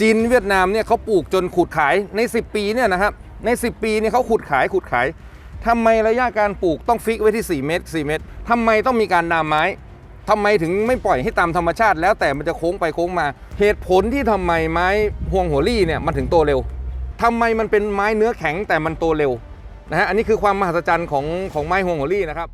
จีนเวียดนามเนี่ยเขาปลูกจนขุดขายใน 10 ปีเนี่ยนะครับใน 10 ปีเนี่ยเขาขุดขายขุดขายทำไมระยะการปลูกต้องฟิกไว้ที่ 4 เมตร 4 เมตรทำไมต้องมีการดามไม้ทำไมถึงไม่ปล่อยให้ตามธรรมชาติ แล้วแต่มันจะโค้งไปโค้งมา เหตุผลที่ทำไมไม้ห่วงหัวลี่เนี่ยมันถึงโตเร็วทำไมมันเป็นไม้เนื้อแข็งแต่มันโตเร็วนะฮะอันนี้คือความมหัศจรรย์ของของไม้ห่วงหัวลี่นะครับ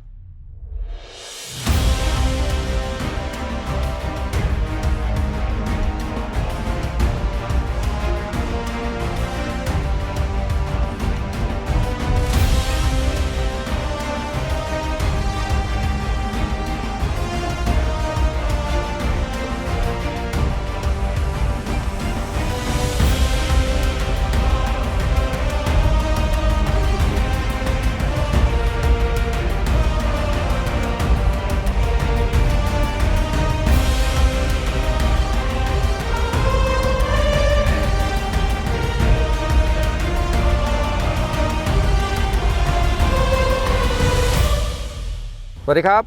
สวัสดีครับ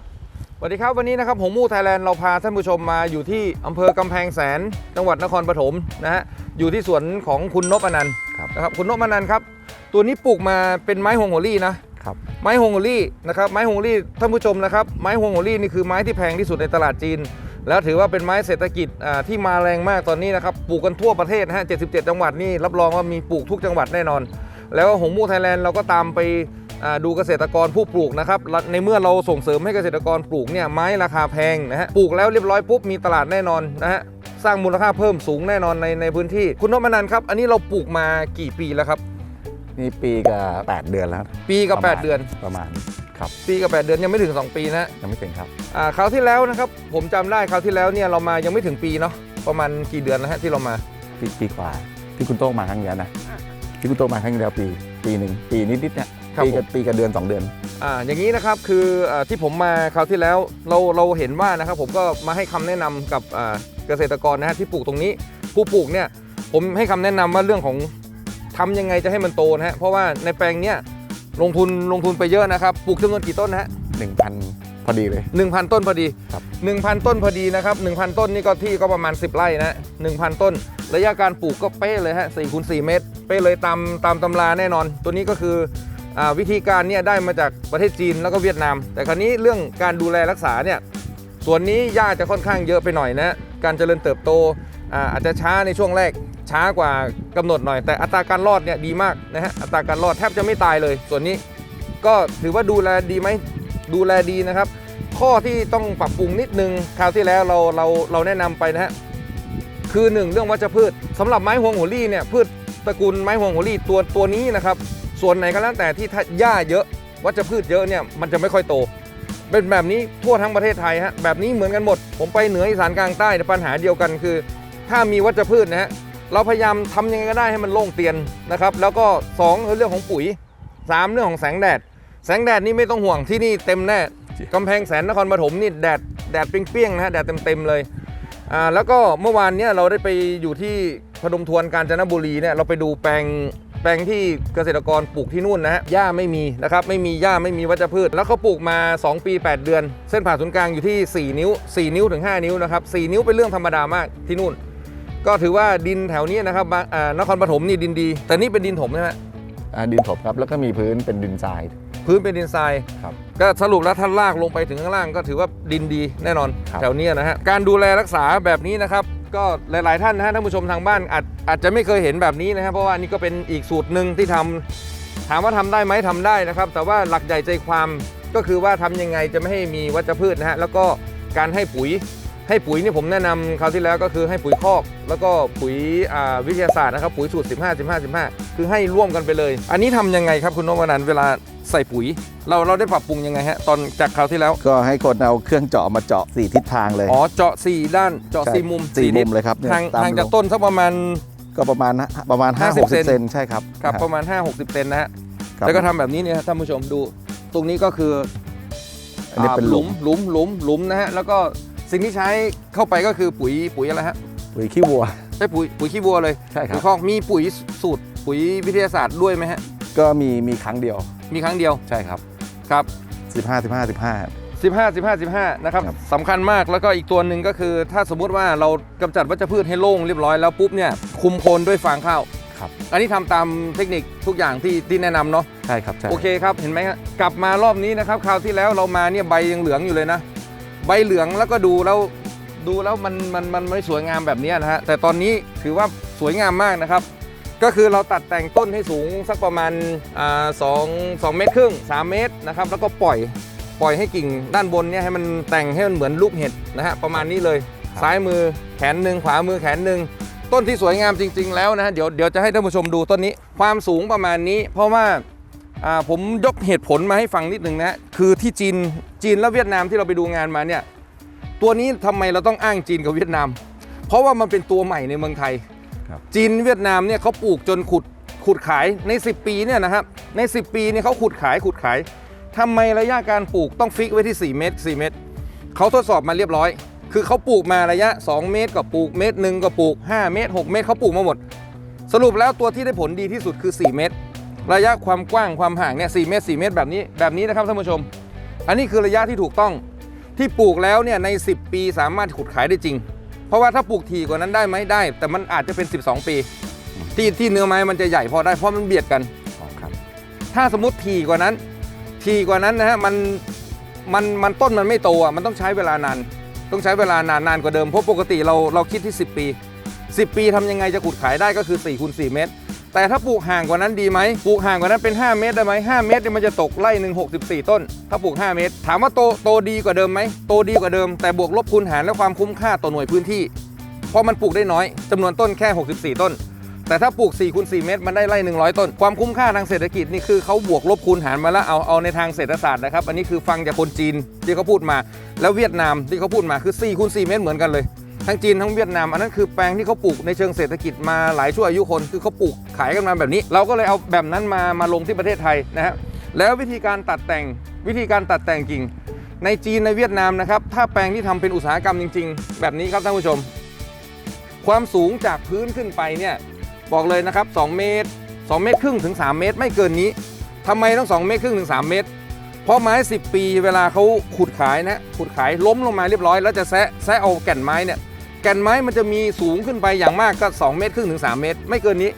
สวัสดีครับวันนี้นะครับหงมู่ไทยแลนด์เราพาท่านผู้ชมมาอยู่ที่อำเภอกำแพงแสน จังหวัดนครปฐมนะฮะอยู่ที่สวนของคุณนพอนันต์ครับนะครับคุณนพอนันต์ครับตัวนี้ปลูกมาเป็นไม้ฮวงโหรี่นะครับไม้ฮวงโหรี่นะครับไม้ฮวงโหรี่ท่านผู้ชมนะครับไม้ฮวงโหรี่นี่คือไม้ที่แพงที่สุดในตลาดจีน แล้วถือว่าเป็นไม้เศรษฐกิจอ่าที่มาแรงมากตอนนี้นะครับปลูกกันทั่วประเทศนะฮะ 77 จังหวัดนี่รับรองว่ามีปลูกทุกจังหวัดแน่นอน แล้วหงมู่ไทยแลนด์เราก็ตามไปอ่า ดูเกษตรกรผู้ปลูกนะครับและในเมื่อเราส่งเสริมให้เกษตรกรปลูกเนี่ยไม้ราคาแพงนะฮะปลูกแล้วเรียบร้อยปุ๊บมีตลาดแน่นอนนะฮะสร้างมูลค่าเพิ่มสูงแน่นอนในในพื้นที่ คุณนพนันท์ครับ อันนี้เราปลูกมากี่ปีแล้วครับ นี่ปีกับ8เดือนแล้ว ปีกับ ประมาณ8 เดือน ประมาณครับปีกับ 8 เดือนยังไม่ถึง 2 ปีนะฮะยังไม่เป็นครับอ่าคราวที่แล้วนะครับผมจำได้คราวที่แล้วเนี่ยเรามายังไม่ถึงปีเนาะประมาณกี่เดือนนะฮะที่เรามาปีปีกว่าที่คุณโต้งมาครั้งเดียวนะที่คุณโต้งมาครั้งเดียวปี ปีหนึ่งปีนิดๆเนี่ย ครับปีผกับมปีกับเดือนสองเดือน อ่าอย่างนี้นะครับคืออาที่ผมมาคราวที่แล้วเราเราเห็นว่านะครับผมก็มาให้คำแนะนำกับอ่าเกษตรกรนะฮะที่ปลูกตรงนี้ ผู้ปลูกเนี่ยผมให้คำแนะนำว่าเรื่องของทำยังไงจะให้มันโตนะฮะเพราะว่าในแปลงเนี้ยลงทุนลงทุนไปเยอะนะครับปลูกจำนวนกี่ต้นนะฮะ 1,000 พอดีเลย 1,000 ต้นพอดี ครับ 1,000 ต้นพอดีนะครับ 1,000 ต้นนี่ก็ที่ก็ประมาณ 10 ไร่นะ 1,000 ต้น ระยะการปลูกก็เป๊ะเลยฮะ4คูณ4เมตร เป๊ะเลยตามตามตำราแน่นอน ตัวนี้ก็คืออา วิธีการเนี่ยได้มาจากประเทศจีนแล้วก็เวียดนาม แต่คราวนี้เรื่องการดูแลรักษาเนี่ยส่วนนี้หญ้าจะค่อนข้างเยอะไปหน่อยนะการเจริญเติบโตอาอาจจะช้าในช่วงแรกช้ากว่ากำหนดหน่อย แต่อัตราการรอดเนี่ยดีมากนะฮะอัตราการรอดแทบจะไม่ตายเลย ส่วนนี้ก็ถือว่าดูแลดีไหมดูแลดีนะครับ ข้อที่ต้องปรับปรุงนิดนึงคราวที่แล้วเราเราเราแนะนำไปนะฮะคือหนึ่งเรื่องวัชพืชสำหรับไม้ฮวงหัวลี่เนี่ยพืชตระกูลไม้ฮวงหัวลี่ตัวตัวนี้นะครับ ส่วนไหนก็แล้วแต่ที่ถ้าหญ้าเยอะวัชพืชเยอะเนี่ยมันจะไม่ค่อยโต เป็นแบบนี้ทั่วทั้งประเทศไทยฮะแบบนี้เหมือนกันหมด ผมไปเหนืออีสานกลางใต้ปัญหาเดียวกันคือ ถ้ามีวัชพืชนะฮะเราพยายามทำยังไงก็ได้ให้มันโล่งเตียนนะครับแล้วก็สองคือเรื่องของปุ๋ยสามเรื่องของแสงแดด แสงแดดนี่ไม่ต้องห่วงที่นี่เต็มแน่กำแพงแสนนครปฐมนี่แดดแดดเปรี้ยงๆนะฮะแดดเต็มๆเลยอ่าแล้วก็เมื่อวานเนี่ยเราได้ไปอยู่ที่พนมทวนกาญจนบุรีเนี่ยเราไปดูแปลง แปลงที่เกษตรกรปลูกที่นู่นนะฮะหญ้าไม่มีนะครับไม่มีหญ้าไม่มีวัชพืช แล้วเขาปลูกมา 2 ปี 8 เดือน เส้นผ่าศูนย์กลางอยู่ที่ 4 นิ้ว 4 นิ้วถึง 5 นิ้วนะครับ4นิ้วเป็นเรื่องธรรมดามากที่นู่น ก็ถือว่าดินแถวนี้นะครับบางอ่านครปฐมนี่ดินดี แต่นี่เป็นดินถมใช่ไหมอ่าดินถมครับแล้วก็มีพื้นเป็นดินทรายพื้นเป็นดินทรายครับก็สรุปแล้วถ้าลากลงไปถึงข้างล่างก็ถือว่าดินดีแน่นอนครับแถวเนี้ยนะฮะการดูแลรักษาแบบนี้นะครับ ก็หลาย ๆ ท่านนะฮะท่านผู้ชมทางบ้านอาจอาจจะไม่เคยเห็นแบบนี้นะครับเพราะว่านี่ก็เป็นอีกสูตรหนึ่งที่ทำถามว่าทำได้ไหมทำได้นะครับ แต่ว่าหลักใหญ่ใจความก็คือว่าทำยังไงจะไม่ให้มีวัชพืชนะฮะแล้วก็การให้ปุ๋ย ให้ปุ๋ยนี่ผมแนะนำคราวที่แล้วก็คือให้ปุ๋ยคอก แล้วก็ปุ๋ยอ่าวิทยาศาสตร์นะครับปุ๋ยสูตร 15 15 15 คือให้ร่วมกันไปเลย อันนี้ทำยังไงครับคุณนวนันท์เวลาใส่ปุ๋ย เราเราได้ปรับปรุงยังไงฮะตอนจากคราวที่แล้ว ก็ให้คนเอาเครื่องเจาะมาเจาะสี่ทิศทางเลยอ๋อเจาะ 4 ด้านเจาะใช่สี่มุมสี่นิมุดมเลยครับเนี่ยทางตามทางจากลงต้นสักประมาณก็ประมาณประมาณ5 50 60เซนใช่ครับกับคปบระมาณ 5 60เซนนะฮะครับแล้วก็ทำแบบนี้เนี่ยฮะท่านผู้ชมดู ตรงนี้ก็คืออันนี้เป็นอ่าหลุมหลุมหลุมหลุมนะฮะแล้วก็ สิ่งที่ใช้เข้าไปก็คือปุ๋ยปุ๋ยอะไรฮะปุ๋ยขี้วัว ใช้ปุ๋ยปุ๋ยขี้วัวเลยใช่ครัปุ๋บยคอกมีปุ๋ยสูตรปุ๋ยวิทยาศาสตร์ด้วยไหมฮะก็มีมีครั้งเดียวมีครั้งเดียวใช่ครับ ครับ 15 15 15 15 15 15นะครับครับ สำคัญมากแล้วก็อีกตัวหนึ่งก็คือ ถ้าสมมุติว่าเรากำจัดวัชพืชให้โล่งเรียบร้อยแล้วปุ๊บเนี่ยคุมโคนด้วยฟางข้าวครับ อันนี้ทำตามเทคนิคทุกอย่างที่ที่แนะนำเนาะ ใช่ครับใช่โอเคครับ เห็นไหมฮะกลับมารอบนี้นะครับ คราวที่แล้วเรามาเนี่ยใบยังเหลืองอยู่เลยนะ ใบเหลืองแล้วก็ดูแล้วดูแล้วมันมันมันไม่สวยงามแบบเนี้ยนะฮะแต่ตอนนี้ถือว่าสวยงามมากนะครับ ก็คือเราตัดแต่งต้นให้สูงสักประมาณอ่าสองสองเมตรครึ่งสามเมตรนะครับแล้วก็ปล่อยปล่อยให้กิ่งด้านบนเนี่ยให้มันแต่งให้มันเหมือนลูกเห็ดนะฮะประมาณนี้เลยซ้ายมือแขนหนึ่งขวามือแขนหนึ่งต้นที่สวยงามจริง ๆ แล้วนะฮะเดี๋ยวเดี๋ยวจะให้ท่านผู้ชมดูต้นนี้ ความสูงประมาณนี้ เพราะว่าอ่า ผมยกเหตุผลมาให้ฟังนิดนึงนะฮะคือที่จีนจีนและเวียดนามที่เราไปดูงานมาเนี่ยตัวนี้ทำไมเราต้องอ้างจีนกับเวียดนาม เพราะว่ามันเป็นตัวใหม่ในเมืองไทยครับจีนเวียดนามเนี่ยเขาปลูกจนขุดขุดขายใน 10 ปีเนี่ยนะครับใน 10 ปีเนี่ยเขาขุดขายขุดขายทำไมระยะการปลูกต้องฟิกไว้ที่ 4 เมตร 4 เมตรเขาทดสอบมาเรียบร้อย คือเขาปลูกมาระยะ 2 เมตรก็ปลูกเมตรหนึ่งก็ปลูก 5 เมตร 6 เมตรเขาปลูกมาหมด สรุปแล้วตัวที่ได้ผลดีที่สุดคือ 4 เมตร ระยะความกว้างความห่างเนี่ย4เมตร4เมตรแบบนี้แบบนี้นะครับท่านผู้ชม อันนี้คือระยะที่ถูกต้องที่ปลูกแล้วเนี่ยใน 10 ปีสามารถขุดขายได้จริง เพราะว่าถ้าปลูกถี่กว่านั้นได้ไหมได้ แต่มันอาจจะเป็น 12 ปี ที่ที่เนื้อไม้มันจะใหญ่พอได้เพราะมันเบียดกันอ๋อครับถ้าสมมติถี่กว่านั้นถี่กว่านั้นนะฮะมันมันมันต้นมันไม่โตอะมันต้องใช้เวลานานต้องใช้เวลานานนานกว่าเดิมเพราะปกติเราเราคิดที่ 10 ปี 10 ปีทำยังไงจะขุดขายได้ก็คือ4คูณ4เมตร แต่ถ้าปลูกห่างกว่านั้นดีไหมปลูกห่างกว่านั้นเป็น 5 เมตรได้ไหม5เมตรเนี่ยมันจะตกไร่หนึ่ง64ต้น ถ้าปลูก 5 เมตร ถามว่าโตโตดีกว่าเดิมไหมโตดีกว่าเดิม แต่บวกลบคูณหารและความคุ้มค่าต่อหน่วยพื้นที่ เพราะมันปลูกได้น้อยจำนวนต้นแค่ 64 ต้น แต่ถ้าปลูก4คูณ4เมตรมันได้ไร่100 ต้น ความคุ้มค่าทางเศรษฐกิจนี่คือเขาบวกลบคูณหารมาแล้วเอาเอาในทางเศรษฐศาสตร์นะครับ อันนี้คือฟังจากคนจีนที่เขาพูดมา แล้วเวียดนามที่เขาพูดมาคือ4คูณ4เมตรเหมือนกันเลย ทั้งจีนทั้งเวียดนาม อันนั้นคือแปลงที่เขาปลูกในเชิงเศรษฐกิจมาหลายชั่วอายุคน คือเขาปลูกขายกันมาแบบนี้ เราก็เลยเอาแบบนั้นมามาลงที่ประเทศไทยนะฮะแล้ววิธีการตัดแต่งวิธีการตัดแต่งกิ่ง ในจีนในเวียดนามนะครับถ้าแปลงที่ทำเป็นอุตสาหกรรมจริง ๆ แบบนี้ครับท่านผู้ชม ความสูงจากพื้นขึ้นไปเนี่ยบอกเลยนะครับ 2 เมตร 2 เมตรครึ่งถึง 3 เมตร ไม่เกินนี้ทำไมต้อง 2 เมตรครึ่งถึง 3 เมตร เพราะไม้ 10 ปีเวลาเขาขุดขายนะขุดขายล้มลงมาเรียบร้อย แล้วจะแซะแซะเอาแก่นไม้เนี่ย แก่นไม้มันจะมีสูงขึ้นไปอย่างมากก็ 2 เมตรครึ่งถึง 3 เมตร ไม่เกินนี้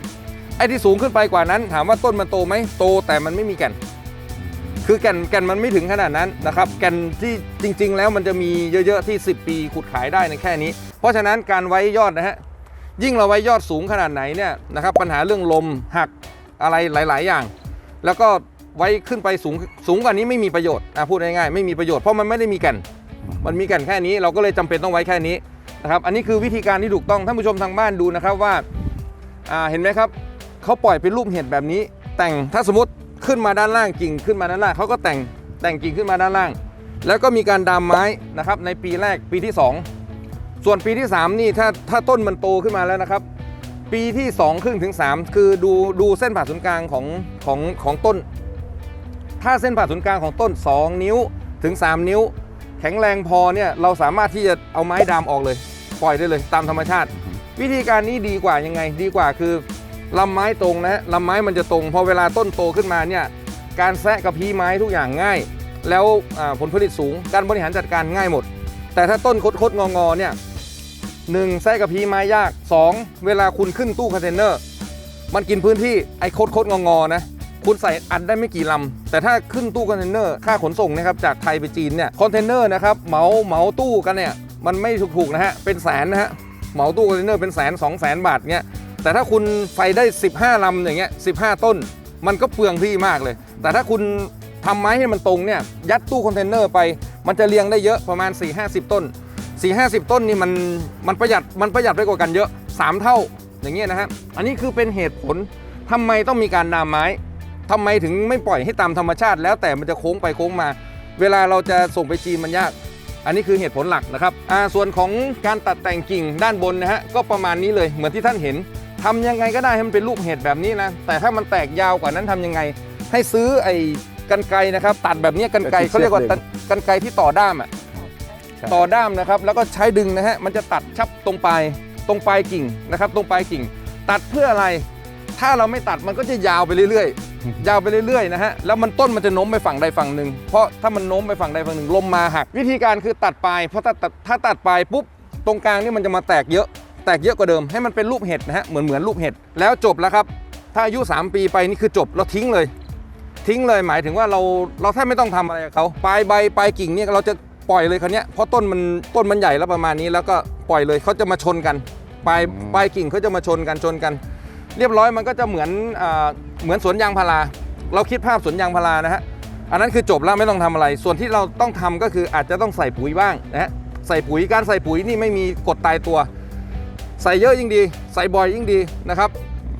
ไอ้ที่สูงขึ้นไปกว่านั้น ถามว่าต้นมันโตไหมโตแต่มันไม่มีแก่น คือแก่นแก่นมันไม่ถึงขนาดนั้นนะครับ แก่นที่จริง ๆ แล้วมันจะมีเยอะๆที่ 10 ปีขุดขายได้ในแค่นี้ เพราะฉะนั้นการไว้ยอดนะฮะยิ่งเราไว้ยอดสูงขนาดไหนเนี่ยนะครับปัญหาเรื่องลมหักอะไรหลาย ๆ อย่าง แล้วก็ไว้ขึ้นไปสูงสูงกว่านี้ไม่มีประโยชน์อะพูดง่ายๆไม่มีประโยชน์เพราะมันไม่ได้มีแก่น มันมีแก่นแค่นี้เราก็เลยจำเป็นต้องไว้แค่นี้ นะครับอันนี้คือวิธีการที่ถูกต้องท่านผู้ชมทางบ้านดูนะครับว่าาเห็นไหมครับเขาปล่อยเป็นรูปเห็ดแบบนี้ แต่งถ้าสมมติขึ้นมาด้านล่างกิ่งขึ้นมาด้านล่างเขาก็แต่งแต่งกิ่งขึ้นมาด้านล่าง แล้วก็มีการดามไม้นะครับในปีแรกปีที่สองส่วนปีที่ 3 นี่ถ้าถ้าต้นมันโตขึ้นมาแล้วนะครับ ปีที่2ครึ่งถึง 3 คือดูดูเส้นผ่าศูนย์กลางของของของต้น ถ้าเส้นผ่าศูนย์กลางของต้น 2 นิ้วถึง 3 นิ้ว แข็งแรงพอเนี่ยเราสามารถที่จะเอาไม้ดามออกเลย ปล่อยได้เลยตามธรรมชาติ วิธีการนี้ดีกว่ายังไง ดีกว่าคือลำไม้ตรงนะลำไม้มันจะตรงพอเวลาต้นโตขึ้นมาเนี่ยการแซะกับพีไม้ทุกอย่างง่าย แล้วผลผลิตสูงการบริหารจัดการง่ายหมด แต่ถ้าต้นคดคดๆงองอๆเนี่ยหนึ่งแทรกกับพีไม้ยาก 2 เวลาคุณขึ้นตู้คอนเทนเนอร์ มันกินพื้นที่ไอ้คดๆงองอๆนะ คุณใส่อัดได้ไม่กี่ลำ แต่ถ้าขึ้นตู้คอนเทนเนอร์ค่าขนส่งนะครับจากไทยไปจีนเนี่ยคอนเทนเนอร์นะครับเหมาเหมาตู้กันเนี่ยมันไม่ถูกๆนะฮะเป็นแสนนะฮะเหมาตู้คอนเทนเนอร์เป็นแสนสองแสนบาทเนี่ยแต่ถ้าคุณใส่ได้ 15ลำอย่างเงี้ย15 ต้น มันก็เปลืองที่มากเลย แต่ถ้าคุณทำไม้ให้มันตรงเนี่ยยัดตู้คอนเทนเนอร์ไป มันจะเรียงได้เยอะประมาณ 4-50 ต้น 4-50 ต้นนี่มันมันประหยัดมันประหยัดไปกว่ากันเยอะ 3 เท่าอย่างเงี้ยนะฮะอันนี้คือเป็นเหตุผลทำไมต้องมีการดามไม้ ทำไมถึงไม่ปล่อยให้ตามธรรมชาติ แล้วแต่มันจะโค้งไปโค้งมา เวลาเราจะส่งไปจีนมันยาก อันนี้คือเหตุผลหลักนะครับอ่าส่วนของการตัดแต่งกิ่งด้านบนนะฮะก็ประมาณนี้เลยเหมือนที่ท่านเห็นทำยังไงก็ได้ให้มันเป็นรูปเห็ดแบบนี้นะแต่ถ้ามันแตกยาวกว่านั้นทำยังไง ให้ซื้อไอ้กันไกนะครับ ตัดแบบนี้กันไกเขาเรียกว่ากันไกที่ต่อด้ามอะต่อด้ามนะครับ แล้วก็ใช้ดึงนะฮะมันจะตัดชับตรงปลายตรงปลายกิ่งนะครับ ตรงปลายกิ่ง ตัดเพื่ออะไร ถ้าเราไม่ตัดมันก็จะยาวไปเรื่อยยาวไปเรื่อยๆนะฮะ แล้วมันต้นมันจะโน้มไปฝั่งใดฝั่งหนึ่ง เพราะถ้ามันโน้มไปฝั่งใดฝั่งหนึ่งลมมาหัก วิธีการคือตัดปลาย เพราะถ้าตัดถ้าตัดปลายปุ๊บตรงกลางนี่มันจะมาแตกเยอะ แตกเยอะกว่าเดิม ให้มันเป็นรูปเห็ดนะฮะ เหมือนเหมือนรูปเห็ด แล้วจบแล้วครับ ถ้าอายุ 3 ปีไปนี่คือจบ เราทิ้งเลย ทิ้งเลยหมายถึงว่าเราเราแทบไม่ต้องทำอะไรกับเขาปลายใบปลายกิ่งเนี่ยเราจะปล่อยเลยคันนี้ยเพราะต้นมันต้นมันใหญ่แล้วประมาณนี้ แล้วก็ปล่อยเลยเขาจะมาชนกันปลายอืมปลายกิ่งเขาจะมาชนกันชนกัน เรียบร้อยมันก็จะเหมือนเหมือนสวนยางพารา เราคิดภาพสวนยางพารานะฮะอันนั้นคือจบแล้วไม่ต้องทำอะไร ส่วนที่เราต้องทำก็คืออาจจะต้องใส่ปุ๋ยบ้างนะฮะใส่ปุ๋ยการใส่ปุ๋ยนี่ไม่มีกฎตายตัว ใส่เยอะยิ่งดี ใส่บ่อยยิ่งดีนะครับ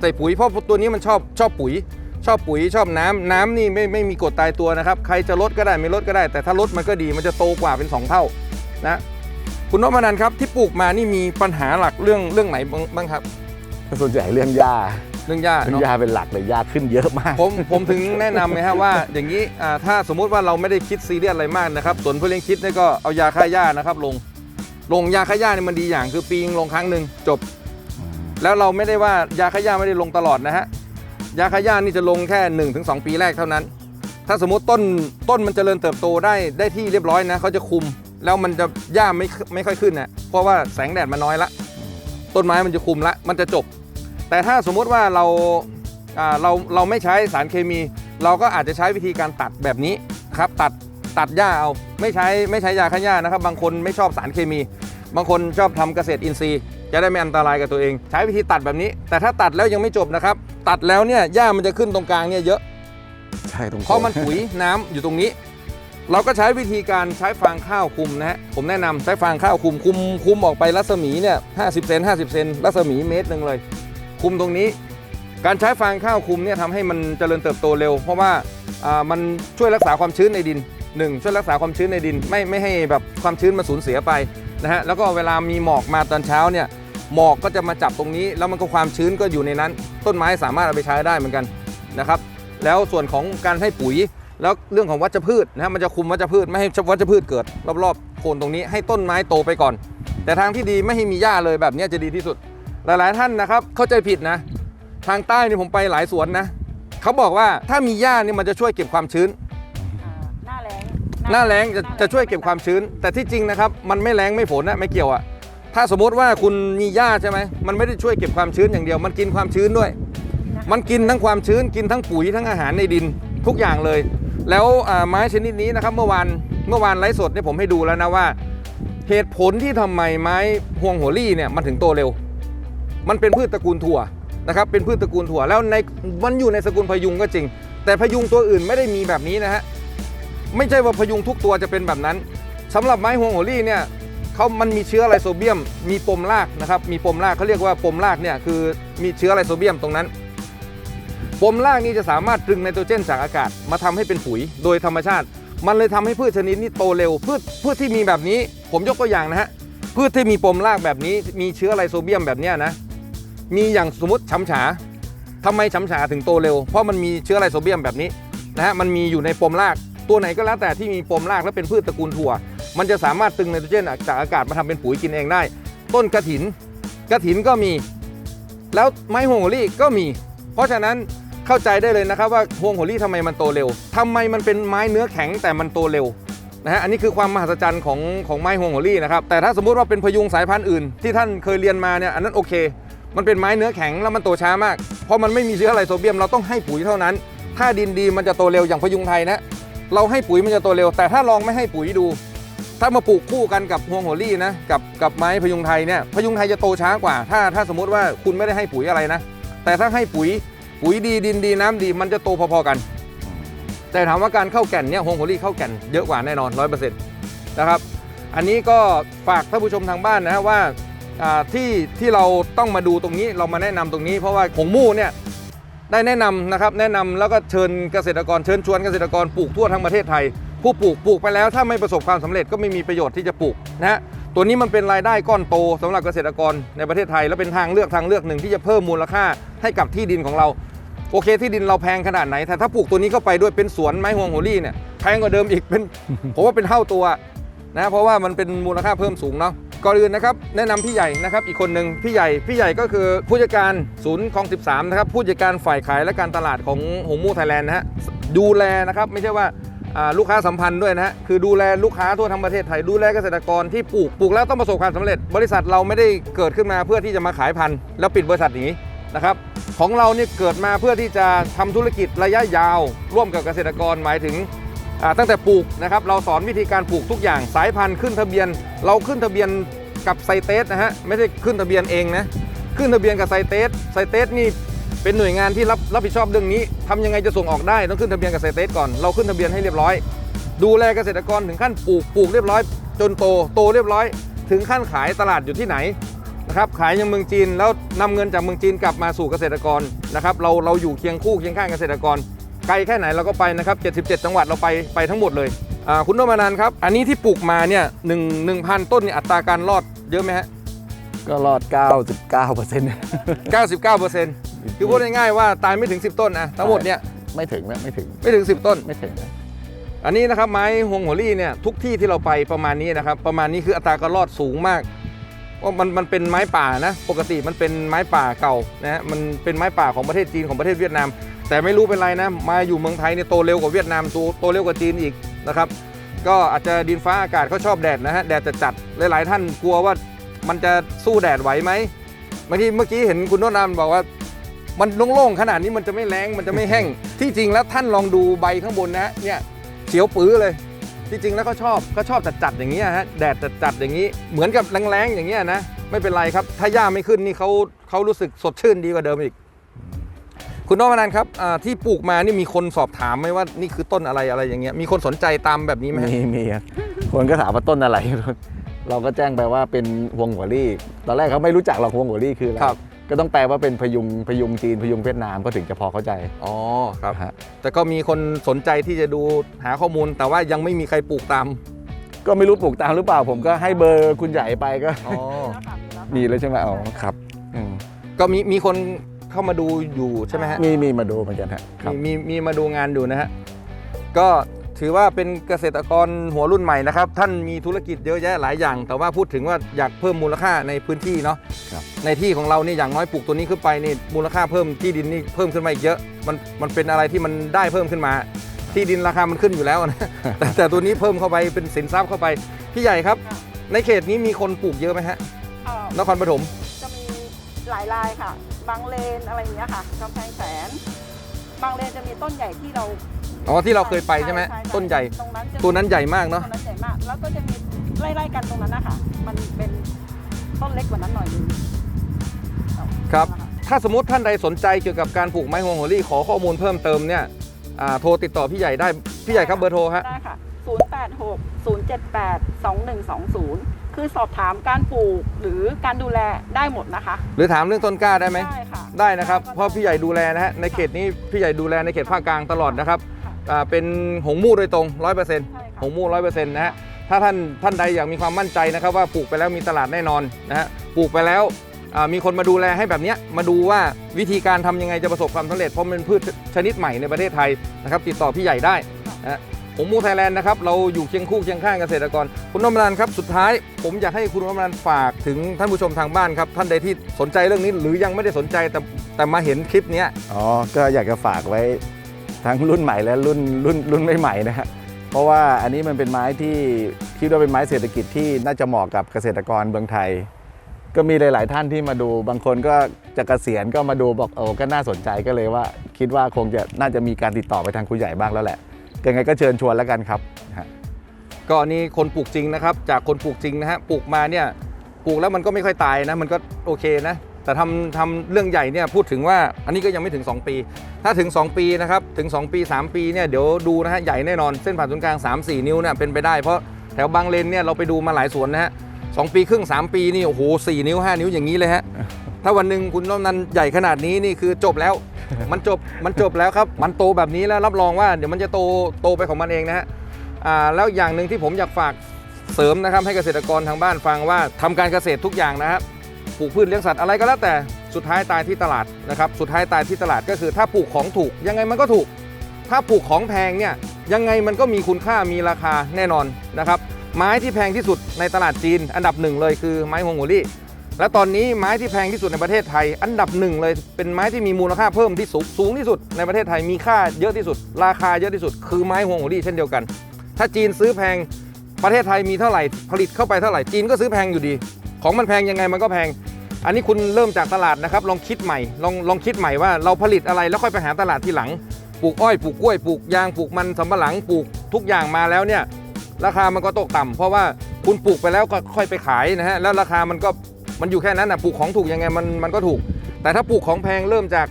ใส่ปุ๋ยเพราะตัวนี้มันชอบชอบปุ๋ย ชอบปุ๋ยชอบน้ำน้ำนี่ไม่ไม่มีกฎตายตัวนะครับ ใครจะลดก็ได้ไม่ลดก็ได้ แต่ถ้าลดมันก็ดีมันจะโตกว่าเป็น 2 เท่านะคุณนพนันครับที่ปลูกมานี่มีปัญหาหลักเรื่องเรื่องไหนบ้างครับ ส่วนใหญ่เรื่องหญ้าเรื่องหญ้าเรื่องเนาะหญ้าเป็นหลักเลยหญ้าขึ้นเยอะมากผมผมถึงแนะนำไงฮะว่าอย่างนี้อ่าถ้าสมมุติว่าเราไม่ได้คิดซีเรียสอะไรมากนะครับส่วนผู้เลี้ยงคิดเนี่ยก็เอายาฆ่าหญ้านะครับลงลงยาฆ่าหญ้านี่มันดีอย่างคือปีนึงลงครั้งหนึ่งจบ แล้วเราไม่ได้ว่ายาฆ่าหญ้าไม่ได้ลงตลอดนะฮะยาฆ่าหญ้านี่จะลงแค่ 1-2 ปีแรกเท่านั้น ถ้าสมมติต้นต้นมันจเจริญเติบโตได้ได้ที่เรียบร้อยนะเขาจะคุมแล้วมันจะหญ้าไม่ไม่ค่อยขึ้นนะเพราะว่าแสงแดดมันน้อยละ ต้นไม้มันจะคุมละ มันจะจบ แต่ถ้าสมมุติว่าเราอ่าเราเราไม่ใช้สารเคมี เราก็อาจจะใช้วิธีการตัดแบบนี้ครับตัดตัดหญ้าเอาไม่ใช้ไม่ใช้ยาฆ่าหญ้านะครับ บางคนไม่ชอบสารเคมี บางคนชอบทำเกษตรอินทรีย์ จะได้ไม่อันตรายกับตัวเอง ใช้วิธีตัดแบบนี้ แต่ถ้าตัดแล้วยังไม่จบนะครับ ตัดแล้วเนี่ยหญ้ามันจะขึ้นตรงกลางเนี่ยเยอะใช่ตรงเพราะมันปุ๋ยน้ำอยู่ตรงนี้ เราก็ใช้วิธีการใช้ฟางข้าวคุมนะฮะผมแนะนำใช้ฟางข้าวคุมคุมคุมออกไปรัศมีเนี่ย50เซน50เซนรัศมีเมตรหนึ่งเลย คุมตรงนี้ การใช้ฟางข้าวคุมเนี่ยทำให้มันเจริญเติบโตเร็ว เพราะว่ามันช่วยรักษาความชื้นในดินหนึ่งช่วยรักษาความชื้นในดินไม่ไม่ให้แบบความชื้นมันสูญเสียไปนะฮะแล้วก็เวลามีหมอกมาตอนเช้าเนี่ยหมอกก็จะมาจับตรงนี้ แล้วมันก็ความชื้นก็อยู่ในนั้น ต้นไม้สามารถเอาไปใช้ได้เหมือนกันนะครับ แล้วส่วนของการให้ปุ๋ยแล้วเรื่องของวัชพืชนะฮะมันจะคุมวัชพืชไม่ให้วัชพืชเกิด รอบๆโคนตรงนี้ให้ต้นไม้โตไปก่อน แต่ทางที่ดีไม่ให้มีหญ้าเลยแบบนี้จะดีที่สุด หลายๆท่านนะครับ เข้าใจผิดนะ ทางใต้นี่ผมไปหลายสวนนะเขาบอกว่าถ้ามีหญ้านี่มันจะช่วยเก็บความชื้นอ่าหน้าแรงหน้าแล้งจะจะช่วยเก็บความชื้น แต่ที่จริงนะครับ มันไม่แล้งไม่ฝนนะไม่เกี่ยวอะถ้าสมมติว่าคุณมีหญ้าใช่ไหมมันไม่ได้ช่วยเก็บความชื้นอย่างเดียว มันกินความชื้นด้วย มันกินทั้งความชื้น กินทั้งปุ๋ยทั้งอาหารในดินทุกอย่างเลย แล้วอ่าไม้ชนิดนี้นะครับ เมื่อวานเมื่อวานไลฟ์สดเนี่ยผมให้ดูแล้วนะว่า เหตุผลที่ทำไมไม้ห่วงหัวลี่เนี่ยมันถึงโตเร็ว มันเป็นพืชตระกูลถั่วนะครับเป็นพืชตระกูลถั่วแล้วในมันอยู่ในสกุลพยุงก็จริง แต่พยุงตัวอื่นไม่ได้มีแบบนี้นะฮะไม่ใช่ว่าพยุงทุกตัวจะเป็นแบบนั้นสำหรับไม้ห่วงหัวลี่เนี่ยเขามันมีเชื้อไรโซเบียม มีปมรากนะครับมีปมรากเขาเรียกว่าปมรากเนี่ยคือมีเชื้อไรโซเบียมตรงนั้นปมรากนี้จะสามารถดึงไนโตรเจนจากอากาศมาทำให้เป็นปุ๋ยโดยธรรมชาติ มันเลยทำให้พืชชนิดนี้โตเร็ว พืชพืชที่มีแบบนี้ ผมยกตัวอย่างนะฮะพืชที่มีปมรากแบบนี้มีเชื้อไรโซเบียมแบบนี้นะ มีอย่างสมมติช้ำฉาทำไมช้ำฉาถึงโตเร็ว เพราะมันมีเชื้อไรโซเบียมแบบนี้นะฮะมันมีอยู่ในปมรากตัวไหนก็แล้วแต่ที่มีปมรากและเป็นพืชตระกูลถั่ว มันจะสามารถตึงไนโตรเจนจากอากาศมาทำเป็นปุ๋ยกินเองได้ ต้นกระถินกระถินก็มี แล้วไม้ฮวงโหรี่ก็มี เพราะฉะนั้นเข้าใจได้เลยนะครับว่าฮวงโหรี่ทำไมมันโตเร็วทำไมมันเป็นไม้เนื้อแข็งแต่มันโตเร็วนะฮะอันนี้คือความมหัศจรรย์ของของไม้ฮวงโหรี่นะครับแต่ถ้าสมมุติว่าเป็นพยุงสายพันธุ์อื่น ที่ท่านเคยเรียนมาเนี่ยอันนั้นโอเค มันเป็นไม้เนื้อแข็งแล้วมันโตช้ามาก เพราะมันไม่มีเชื้ออะไรโซเบียมเราต้องให้ปุ๋ยเท่านั้น ถ้าดินดีมันจะโตเร็วอย่างพยุงไทยนะ เราให้ปุ๋ยมันจะโตเร็ว แต่ถ้าลองไม่ให้ปุ๋ยดู ถ้ามาปลูกคู่กันกับฮวงโหรี่นะกับกับไม้พยุงไทยเนี่ยพยุงไทยจะโตช้ากว่า ถ้าถ้าสมมติว่าคุณไม่ได้ให้ปุ๋ยอะไรนะ แต่ถ้าให้ปุ๋ยปุ๋ยดีดินดีน้ำดีมันจะโตพอๆกัน แต่ถามว่าการเข้าแก่นเนี่ยฮวงโหรี่เข้าแก่นเยอะกว่าแน่นอนร้อยเปอร์เซ็นต์นะครับอันนี้ก็ฝากท่านผู้ชมทางบ้านนะว่า ที่ที่เราต้องมาดูตรงนี้เรามาแนะนำตรงนี้ เพราะว่าผงมู่เนี่ยได้แนะนำนะครับแนะนำแล้วก็เชิญเกษตรกรเชิญชวนเกษตรกรปลูกทั่วทั้งประเทศไทย ผู้ปลูกปลูกไปแล้วถ้าไม่ประสบความสำเร็จก็ไม่มีประโยชน์ที่จะปลูกนะฮะตัวนี้มันเป็นรายได้ก้อนโตสำหรับเกษตรกรในประเทศไทย และเป็นทางเลือกทางเลือกหนึ่งที่จะเพิ่มมูลค่าให้กับที่ดินของเราโอเคที่ดินเราแพงขนาดไหนแต่ถ้าปลูกตัวนี้เข้าไปด้วยเป็นสวนไม้ฮวงโหรี่เนี่ยแพงกว่าเดิมอีกเป็นผมว่าเป็นเท่าตัวนะเพราะว่ามันเป็นมูลค่าเพิ่มสูงเนาะ ก่อนอื่นนะครับแนะนำพี่ใหญ่นะครับอีกคนหนึ่งพี่ใหญ่พี่ใหญ่ก็คือผู้จัดการศูนย์คลอง 13 นะครับผู้จัดการฝ่ายขายและการตลาดของหงมูไทยแลนด์นะฮะดูแลนะครับไม่ใช่ว่าลูกค้าสัมพันธ์ด้วยนะฮะคือดูแลลูกค้าทั่วทั้งประเทศไทยดูแลเกษตรกรที่ปลูกปลูกแล้วต้องประสบความสำเร็จ บริษัทเราไม่ได้เกิดขึ้นมาเพื่อที่จะมาขายพันธุ์แล้วปิดบริษัทหนีนะครับของเราเนี่ยเกิดมาเพื่อที่จะทำธุรกิจระยะยาว ร่วมกับเกษตรกรหมายถึง ตั้งแต่ปลูกนะครับเราสอนวิธีการปลูกทุกอย่างสายพันธุ์ขึ้นทะเบียน เราขึ้นทะเบียนกับไซเตสนะฮะไม่ได้ขึ้นทะเบียนเองนะขึ้นทะเบียนกับไซเตสไซเตสนี่เป็นหน่วยงานที่รับรับผิดชอบเรื่องนี้ทำยังไงจะส่งออกได้ต้องขึ้นทะเบียนกับไซเตสก่อนเราขึ้นทะเบียนให้เรียบร้อย ดูแลเกษตรกรถึงขั้นปลูกปลูกเรียบร้อย จนโตโตเรียบร้อย ถึงขั้นขายตลาดอยู่ที่ไหนนะครับขายยังเมืองจีนแล้วนำเงินจากเมืองจีนกลับมาสู่เกษตรกรนะครับเราเราอยู่เคียงคู่เคียงข้างเกษตรกร ไกลแค่ไหนเราก็ไปนะครับ 77 จังหวัดเราไปไปทั้งหมดเลยอ่าคุณนพนันท์ครับ อันนี้ที่ปลูกมาเนี่ยหนึ่งหนึ่งพันต้นเนี่ยอัตราการรอดเยอะไหมฮะ ก็รอด 99เปอร์เซ็นต์99เปอร์เซ็นต์คือพูดง่ายๆว่าตายไม่ถึง 10 ต้นนะทั้งหมดเนี่ยไม่ถึงนะไม่ถึงไม่ถึง 10 ต้นไม่ถึงนะอันนี้นะครับไม้ฮวงหัวลี่เนี่ยทุกที่ที่เราไปประมาณนี้นะครับประมาณนี้คืออัตราการรอดสูงมาก เพรามันมันเป็นไม้ป่านะ ปกติมันเป็นไม้ป่าเก่านะฮะมันเป็นไม้ป่าของประเทศจีนของประเทศเวียดนาม แต่ไม่รู้เป็นไรนะ มาอยู่เมืองไทยเนี่ยโตเร็วกว่าเวียดนามโตโตเร็วกว่าจีนอีกนะครับ ก็อาจจะดินฟ้าอากาศเขาชอบแดดนะฮะแดดจะจัดหลายๆ ท่านกลัวว่ามันจะสู้แดดไหวไหมบางทีเมื่อกี้เห็นคุณโนนามบอกว่า มันโล่งๆขนาดนี้มันจะไม่แรงมันจะไม่แห้ง ที่จริงแล้วท่านลองดูใบข้างบนนะฮะเนี่ยเขียวปื้อเลย ที่จริงแล้วก็ชอบก็ชอบจัดๆอย่างเงี้ยฮะแดดจัดๆอย่างนี้ เหมือนกับแรงๆอย่างเงี้ยนะไม่เป็นไรครับ ถ้าหญ้าไม่ขึ้นนี่เขาเขารู้สึกสดชื่นดีกว่าเดิมอีก คุณน้องพนันครับอ่าที่ปลูกมานี่มีคนสอบถามไหมว่านี่คือต้นอะไรอะไรอย่างเงี้ยมีคนสนใจตามแบบนี้ไหมฮะมีมีครับคนก็ถามว่าต้นอะไร เราก็แจ้งไปว่าเป็นฮวงหัวลี่ ตอนแรกเขาไม่รู้จักหรอกฮวงหัวลี่คืออะไร ครับ ก็ต้องแปลว่าเป็นพยุงพยุงจีนพยุงเวียดนามก็ถึงจะพอเข้าใจอ๋อครับฮะแต่ก็มีคนสนใจที่จะดูหาข้อมูล แต่ว่ายังไม่มีใครปลูกตาม ก็ไม่รู้ปลูกตามหรือเปล่า ผมก็ให้เบอร์คุณใหญ่ไปก็อ๋อมีแล้วใช่ไหมอ๋อครับอืมก็มีมีคนเข้ามาดูอยู่ใช่ไหมฮะมีมีมาดูเหมือนกันฮะครับมีมีมีมาดูงานอยู่นะฮะก็ ถือว่าเป็นเกษตรกรหัวรุ่นใหม่นะครับ ท่านมีธุรกิจเยอะแยะหลายอย่าง แต่ว่าพูดถึงว่าอยากเพิ่มมูลค่าในพื้นที่เนาะครับในที่ของเรานี่อย่างน้อยปลูกตัวนี้ขึ้นไปนี่มูลค่าเพิ่มที่ดินนี่เพิ่มขึ้นมาอีกเยอะ มันมันเป็นอะไรที่มันได้เพิ่มขึ้นมา ที่ดินราคามันขึ้นอยู่แล้วนะแต่แต่ตัวนี้เพิ่มเข้าไปเป็นสินทรัพย์เข้าไปพี่ใหญ่ครับค่ะในเขตนี้มีคนปลูกเยอะไหมฮะเอ่อนครปฐมจะมีหลายลายค่ะ บางเลนอะไรอย่างเงี้ยค่ะกำแพงแสน บางเลนจะมีต้นใหญ่ที่เรา อ๋อที่เราเคยไปใช่ไหมต้นใหญ่ ตรงนั้นจะตัวนั้นใหญ่มากเนาะ ต้นนั้นใหญ่มาก แล้วก็จะมีไล่ๆกันตรงนั้นนะคะมันเป็นต้นเล็กกว่านั้นหน่อยนึงครับนะคะถ้าสมมติท่านใดสนใจเกี่ยวกับการปลูกไม้ฮวงโหรี่ขอข้อมูลเพิ่มเติมเนี่ยอ่าโทรติดต่อพี่ใหญ่ได้ พี่ใหญ่ครับเบอร์โทรฮะ ได้ค่ะ 086 078 2120 คือสอบถามการปลูกหรือการดูแลได้หมดนะคะหรือถามเรื่องต้นกล้าได้ไหม ได้ค่ะ ได้นะครับก็เพราะพี่ใหญ่ดูแลนะฮะ ในเขตนี้พี่ใหญ่ดูแลในเขตภาคกลางตลอดนะครับค่ะอ่า เป็นหงมู่โดยตรง 100%ใช่หค่ะงมู่ 100%นะฮะถ้าท่านท่านใดอยากมีความมั่นใจนะครับว่าปลูกไปแล้วมีตลาดแน่นอนนะฮะปลูกไปแล้วอ่ามีคนมาดูแลให้แบบเนี้ยมาดูว่าวิธีการทำยังไงจะประสบความสำเร็จเพราะมันเป็นพืชชนิดใหม่ในประเทศไทยนะครับติดต่อพี่ใหญ่ได้นะฮะหงมู่ไทยแลนด์นะครับเราอยู่เคียงคู่เคียงข้างเกษตรกร คุณนพนันท์ครับสุดท้าย ผมอยากให้คุณนพนันท์ฝากถึงท่านผู้ชมทางบ้านครับท่านใดที่สนใจเรื่องนี้หรือยังไม่ได้สนใจแต่แต่มาเห็นคลิปเนี้ยอ๋อก็อยากจะฝากไว้ ทั้งรุ่นใหม่และรุ่นรุ่นรุ่นไม่ใหม่นะฮะเพราะว่าอันนี้มันเป็นไม้ที่คิดว่าเป็นไม้เศรษฐกิจที่น่าจะเหมาะกับเกษตรกรเมืองไทย ก็มีหลาย ๆ ท่านที่มาดูบางคนก็จะกะเกษียณก็มาดูบอกโอ้ก็น่าสนใจก็เลยว่า คิดว่าคงจะน่าจะมีการติดต่อไปทางครูใหญ่บ้างแล้วแหละยังไงก็เชิญชวนแล้วกันครับก็อันนี้คนปลูกจริงนะครับ จากคนปลูกจริงนะฮะปลูกมาเนี่ยปลูกแล้วมันก็ไม่ค่อยตายนะ มันก็โอเคนะ แต่ทำทำเรื่องใหญ่เนี่ยพูดถึงว่าอันนี้ก็ยังไม่ถึง 2 ปี ถ้าถึง 2 ปีนะครับถึง 2 ปี 3 ปีเนี่ยเดี๋ยวดูนะฮะใหญ่แน่นอนเส้นผ่านศูนย์กลาง 3 4 นิ้วเนี่ยเป็นไปได้เพราะแถวบางเลนเนี่ยเราไปดูมาหลายสวนนะฮะสองปีครึ่ง 3 ปีนี่โอ้โหสนิ้ว 5 นิ้วอย่างนี้เลยฮะถ้าวันหนึ่งคุณน้องนันใหญ่ขนาดนี้นี่คือจบแล้ว มันจบมันจบแล้วครับ มันโตแบบนี้แล้วรับรองว่าเดี๋ยวมันจะโตโตไปของมันเองนะฮะอ่าแล้วอย่างหนึ่งที่ผมอยากฝากเสริมนะครับให้เกษตรกรทางบ้านฟังว่าทำการเกษตรทุกอย่างนะครับ ปลูกพืชเลี้ยงสัตว์อะไรก็แล้วแต่สุดท้ายตายที่ตลาดนะครับสุดท้ายตายที่ตลาดก็คือ ถ้าปลูกของถูกยังไงมันก็ถูก ถ้าปลูกของแพงเนี่ยยังไงมันก็มีคุณค่ามีราคาแน่นอนนะครับไม้ที่แพงที่สุดในตลาดจีน อันดับหนึ่งเลยคือไม้ฮวงหัวลี่และตอนนี้ไม้ที่แพงที่สุดในประเทศไทย อันดับหนึ่งเลยเป็นไม้ที่มีมูลค่าเพิ่มที่สูงสูงที่สุดในประเทศไทยมีค่าเยอะที่สุด ราคาเยอะที่สุด คือไม้ฮวงหัวลี่เช่นเดียวกัน ถ้าจีนซื้อแพงประเทศไทยมีเท่าไหร่ผลิตเข้าไปเท่าไหร่จีนก็ซื้อแพงอยู่ดี ของมันแพงยังไงมันก็แพง อันนี้คุณเริ่มจากตลาดนะครับ ลองคิดใหม่ ลองลองคิดใหม่ว่าเราผลิตอะไรแล้วค่อยไปหาตลาดทีหลัง ปลูกอ้อย ปลูกกล้วย ปลูกยาง ปลูกมันสำปะหลัง ปลูกทุกอย่างมาแล้วเนี่ย ราคามันก็ตกต่ำเพราะว่าคุณปลูกไปแล้วก็ค่อยไปขายนะฮะ แล้วราคามันก็มันอยู่แค่นั้นนะปลูกของถูกยังไงมันมันก็ถูก แต่ถ้าปลูกของแพงเริ่มจาก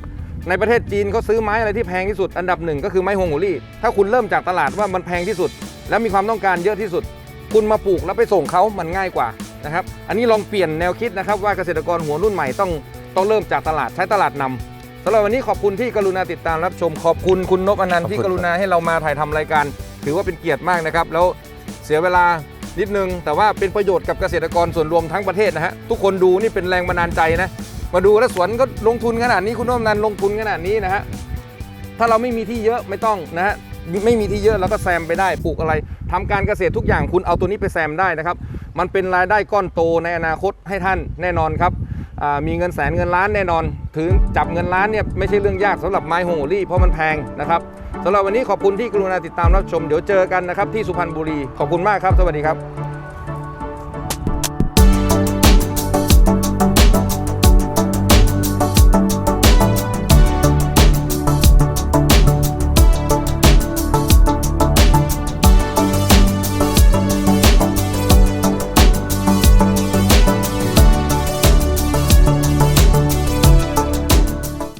ในประเทศจีนเขาซื้อไม้อะไรที่แพงที่สุด อันดับหนึ่งก็คือไม้ฮวงหัวลี่ ถ้าคุณเริ่มจากตลาดว่ามันแพงที่สุด แล้วมีความต้องการเยอะที่สุด คุณมาปลูกแล้วไปส่งเขามันง่ายกว่า นะครับ อันนี้ลองเปลี่ยนแนวคิดนะครับว่าเกษตรกรหัวรุ่นใหม่ต้องต้องเริ่มจากตลาดใช้ตลาดนำสำหรับวันนี้ขอบคุณที่กรุณาติดตามรับชมขอบคุณคุณนพอนันต์ที่ขอบกคุณรุณาให้เรามาถ่ายทำรายการ ถือว่าเป็นเกียรติมากนะครับ แล้วเสียเวลานิดนึง แต่ว่าเป็นประโยชน์กับเกษตรกรส่วนรวมทั้งประเทศนะฮะทุกคนดูนี่เป็นแรงบันดาลใจนะมาดูแล้วสวนก็ลงทุนขนาดนี้คุณนพอนันต์ลงทุนขนาดนี้นะฮะถ้าเราไม่มีที่เยอะไม่ต้องนะฮะไม่มีที่เยอะเราก็แซมไปได้ปลูกอะไรทำการเกษตรทุกอย่างคุณเอาตัวนี้ไปแซมได้นะครับ มันเป็นรายได้ก้อนโตในอนาคตให้ท่านแน่นอนครับมีเงินแสนเงินล้านแน่นอน ถึงจับเงินล้านเนี่ยไม่ใช่เรื่องยากสำหรับไม้โฮงโอลี่เพราะมันแพงนะครับสำหรับวันนี้ขอบคุณที่กรุณาติดตามรับชมเดี๋ยวเจอกันนะครับที่สุพรรณบุรีขอบคุณมากครับ สวัสดีครับ